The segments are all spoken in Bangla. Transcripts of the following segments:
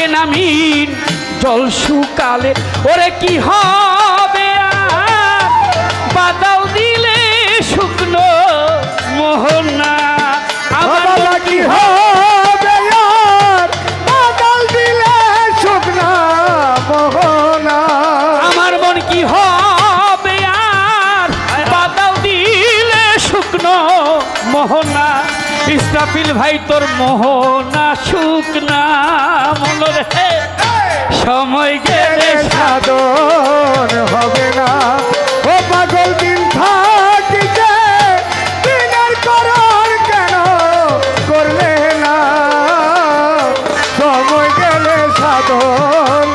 থাকে নামিন জল শুকালে। ওরে কি হবে বাদাও দিলে শুকনো মোহনা। আমার লাগি কি হবে? ভাই, তোর মোহনা শুকনা মনরে সময় গেলে সাধন হবে না। ও পাগল, দিন থাকিতে দিনের করণ কেন করলে না? সময় গেলে সাধন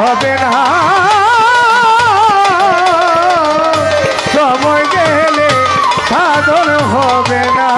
হবে না। সময় গেলে সাধন হবে না।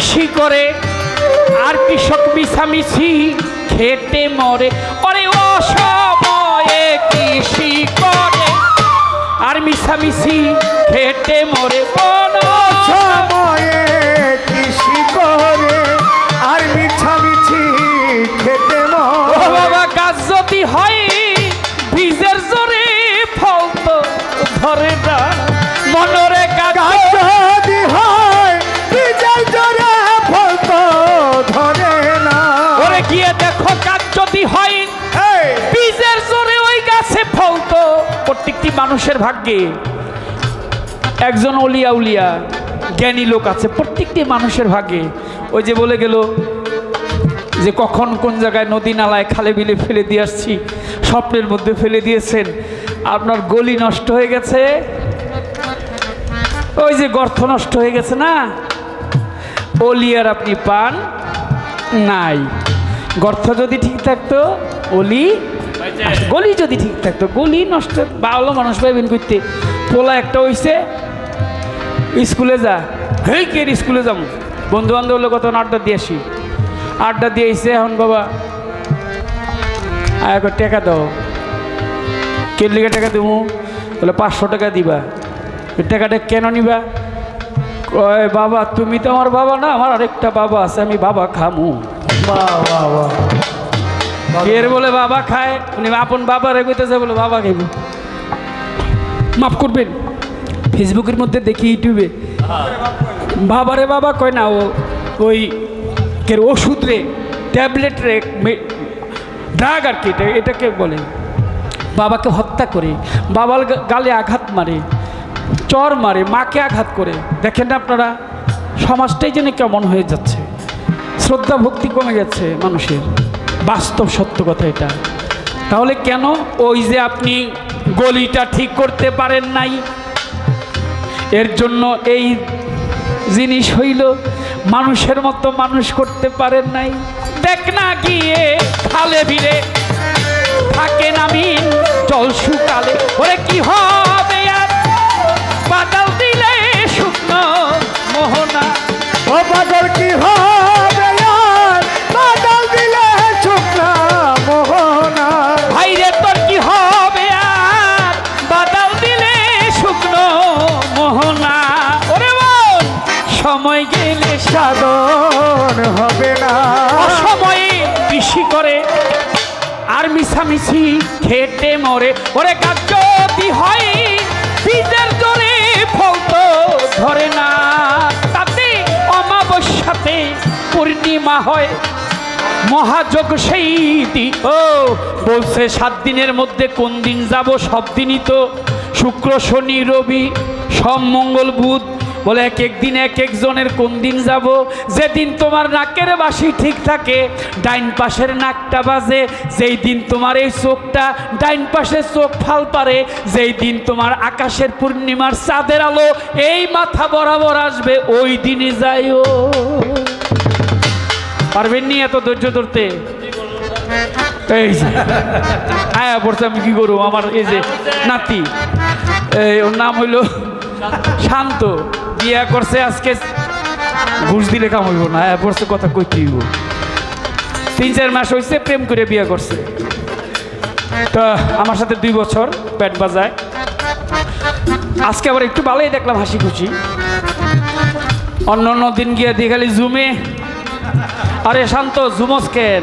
কৃষি করে। আর কৃষক মিশামিশি খেটে মরে। অরে অসময়ে কৃষি করে। আর মিশামিশি খেটে মরে। গিয়ে দেখো গাছ যদি হয় এই, বীজের জোরে ওই গাছে ফল তো। প্রত্যেকটি মানুষের ভাগ্যে। একজন অলিয়া উলিয়া জ্ঞানী লোক আছে প্রত্যেকটি মানুষের ভাগ্যে। ওই যে বলে গেল যে কখন কোন জায়গায় নদী নালায় খালে বিলে ফেলে দিয়ে আসছি স্বপ্নের মধ্যে ফেলে দিয়েছেন। আপনার গলি নষ্ট হয়ে গেছে? ওই যে গর্ত নষ্ট হয়ে গেছে না? অলিয়ার আপনি পান নাই। গর্ত যদি ঠিক থাকতো অলি গলি যদি ঠিক থাকতো গলি নষ্ট ভালো মানুষ পাইবেন করতে পোলা একটা হইছে স্কুলে যা হেই কে স্কুলে যাব? বন্ধু বান্ধব হলে কত আড্ডা দিয়ে আসি। আড্ডা দিয়ে এসে এখন বাবা আর একবার টাকা দাও। কে লিগে টাকা দেবো বলে পাঁচশো টাকা দিবা। টাকাটা কেন নিবা? কয়, বাবা, তুমি তো আমার বাবা না, আমার আরেকটা বাবা আছে, আমি বাবা খামু। এর বলে, বাবা খায়। উনি আপন বাবা রেগুতেছে বলে, বাবা খাইব। মাফ করবেন, ফেসবুকের মধ্যে দেখি ইউটিউবে বাবারে বাবা কয় না, ও, ওই কের ওষুধ রে, ট্যাবলেট রে ড্রাগ আর কি, এটা, এটাকে বলে। বাবাকে হত্যা করে, বাবার গালে আঘাত মারে। চর মারে, মাকে আঘাত করে। দেখেন না আপনারা, সমাজটাই যেন কেমন হয়ে যাচ্ছে। শ্রদ্ধা ভক্তি কমে গেছে মানুষের। বাস্তব সত্য কথা এটা। তাহলে কেন ওই যে আপনি গলিটা ঠিক করতে পারেন নাই? এর জন্য এই জিনিস হইল, মানুষের মতো মানুষ করতে পারেন নাই। দেখ না গিয়ে খালে ভিড়ে, থাকে নামিন জল শুকালে ওরে কি আর বাদল দিলে শুকনো মোহনা। ও পাগল কি হবে আর? বাদল দিলে শুকনা মোহনা। ভাইরে তোর কি হবে আর? বাদল দিলে শুকনো মোহনা। ওরে সময় গেলে সাধন হবে না। অসময়ে কৃষি করে আর মিশামিশি খেটে মরে। ওরে গাছ যদি হয় ধরে না। তাতে অমাবস্যাতে পূর্ণিমা হয়। মহাযোগ সেই ও, বলছে সাত দিনের মধ্যে কোন দিন যাব? সব দিনই তো। শুক্র, শনি, রবি সব মঙ্গল, বুধ বলে এক এক দিন এক একজনের কোন দিন যাব? যেদিন তোমার নাকের বাসি ঠিক থাকে, ডাইন পাশের নাকটা বাজে। যেই দিন তোমার এই চোখটা ডাইন পাশের চোখ ফাল পারে, যেই দিন তোমার আকাশের পূর্ণিমার চাঁদের আলো এই মাথা বরাবর আসবে, ওই দিনই যাইও পারবেন নি এত ধৈর্য ধরতে? এই আয়া আমি কি করব? আমার এই যে নাতি ওর নাম হইল শান্ত। বিয়া করছে, আজকে ঘুষ দিলে কাম হইব না। আয়া পড়ছে কথা কইতে হইব? তিন, চার মাস হয়েছে প্রেম করে বিয়া করছে। তো আমার সাথে দুই বছর পেট বাজায়। আজকে আবার একটু ভালোই দেখলাম হাসি খুশি অন্য অন্য দিন গিয়ে দিয়ে খালি জুমে। আরে শান্ত, জুমস কেন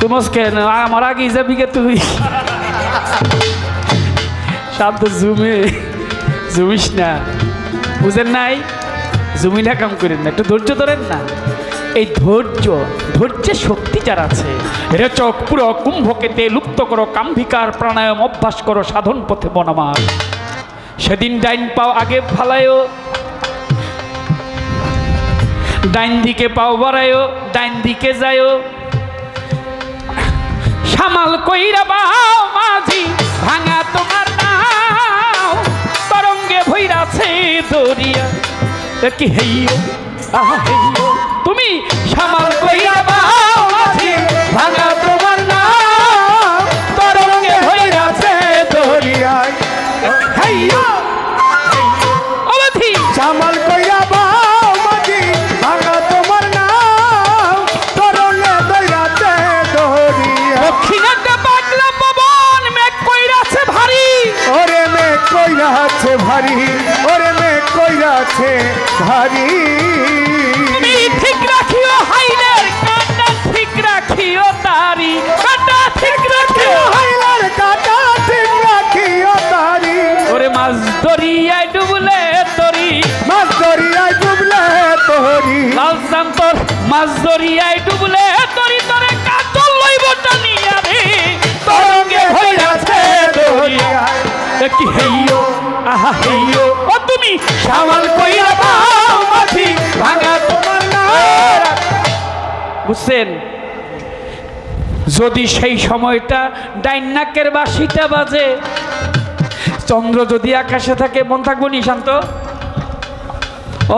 জুমস কেন আমার আগে যাবি কে তুই। শান্ত, জুমে। জুমিস না। বুঝেন নাই? জুমিনা কাম করেন না, একটু ধৈর্য ধরেন না। এই ধৈর্য, ধৈর্যের শক্তি যার আছে রেচক পুরো কুম্ভকেতে লুপ্ত করো, কাম্ভিকার প্রাণায়াম অভ্যাস করো, সাধন পথে বনমার সেদিন ডাইন পাও আগে ফালায়ও ডাইন দিকে পাও বাড়ায়ও ডাইন দিকে যায়ও সামাল কইরা বাও মাঝি, ভাঙা ভৈরাছে দরিয়া। কি হেইও আহা হেইও তুমি সামাল কইরা বাও আছে ভারী ঠিক রাখিও হাইলের কান্না ঠিক রাখিও তারি কান্না ঠিক রাখিও হাইলার কাটা ঠিক রাখিও তারি ওরে মাছ দরিয়ায় ডুবলে তরি। মাছ দরিয়ায় ডুবলে তোহরি লাল সান্তর মাছ দরিয়ায় ডুবলে তরি। তরে কাজল লইব টানিয়া রে। তরঙ্গে হইরাছে দরিয়া এ কি হেইও আহা হেইও তুমি সামাল কইরা বাও মাঝি ভাঙা তোমার বুঝছেন? যদি সেই সময়টা ডাইনাকের বাসিটা বাজে চন্দ্র যদি আকাশে থাকে মন থাকব নি শান্ত?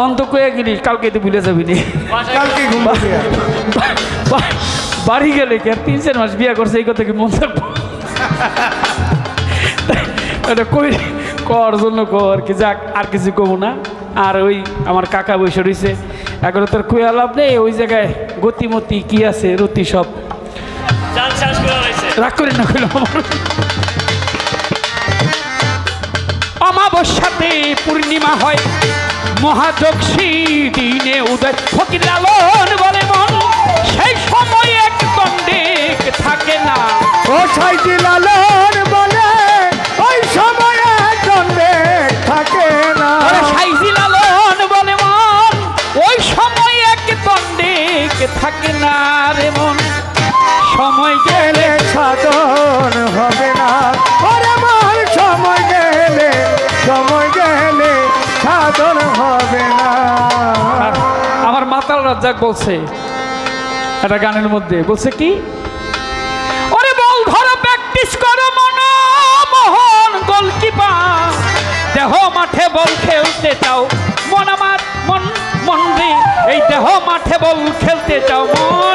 অন্ত কয়ে গেলি কালকে তো ভুলে যাবি নি। বাড়ি গেলে কি আর তিন চার মাস বিয়া করছে এই কথা কি মন থাকব? এটা কই কর জন্য কর কি যাক আর কিছু কমু না। আর ওই আমার কাকা বসে রয়েছে এগারো তোর কুয়া লাভ নেই ওই জায়গায় গতিমতি কি আছে রতি সব। রাগ করি না কইল অমাবস্যাতে পূর্ণিমা হয় মহাযক্ষী দিনে উদয়। ফকির লালন বলে মন সেই সময় এক দণ্ডেক থাকে না। ও সাইজি লালন হবে আমার মাতাল রাজ্জাক বলছে, একটা গানের মধ্যে, বলছে কি? ওরে বল প্র্যাকটিস করো মন মোহন গোলকিপার দেহ মাঠে বল খেলতে চাও, মন আমার, মন মন এই দেহ মাঠে বল খেলতে চাও, মন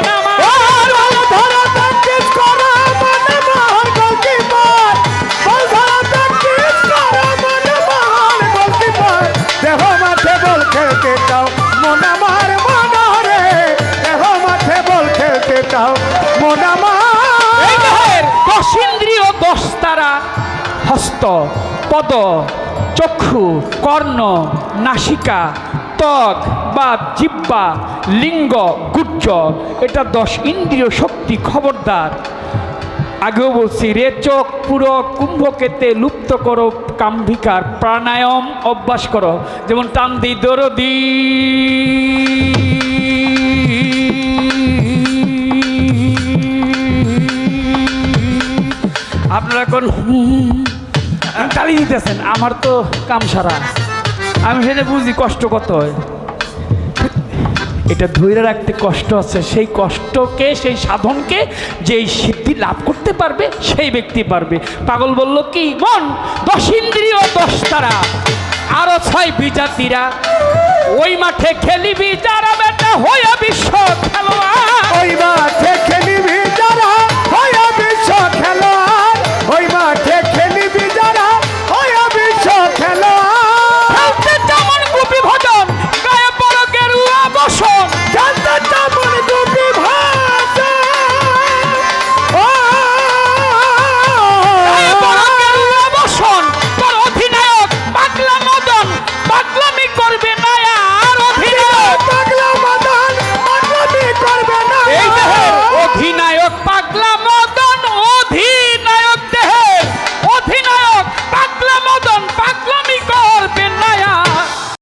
ইন্দ্রিয় দশ তারা হস্ত, পদ, চক্ষু, কর্ণ, নাসিকা, ত্বক বা জিব্বা, লিঙ্গ গুজ্জ এটা দশ ইন্দ্রিয় শক্তি খবরদার। আগেও বলছি, রে চোখ পুরো কুম্ভকেতে লুপ্ত করো, কাম্ভিকার প্রাণায়াম অভ্যাস করো। যেমন টান দি দরদি আপনারা কোন তালি দিতেছেন, আমার তো কাম সারা। আমি সেটা বুঝি কষ্ট কত হয়। এটা ধৈর্য রাখতে কষ্ট আছে, সেই কষ্টকে, সেই সাধনকে, যেই সিদ্ধি লাভ করতে পারবে, সেই ব্যক্তি পারবে। পাগল বলল কি, মন, দশ ইন্দ্রিয়, দশ তারা। আরও ছয় বিজাতিরা। ওই মাঠে খেলিবি যারা বেটা হইয়া বিশ্ব খেলোয়াড়। ওই মাঠে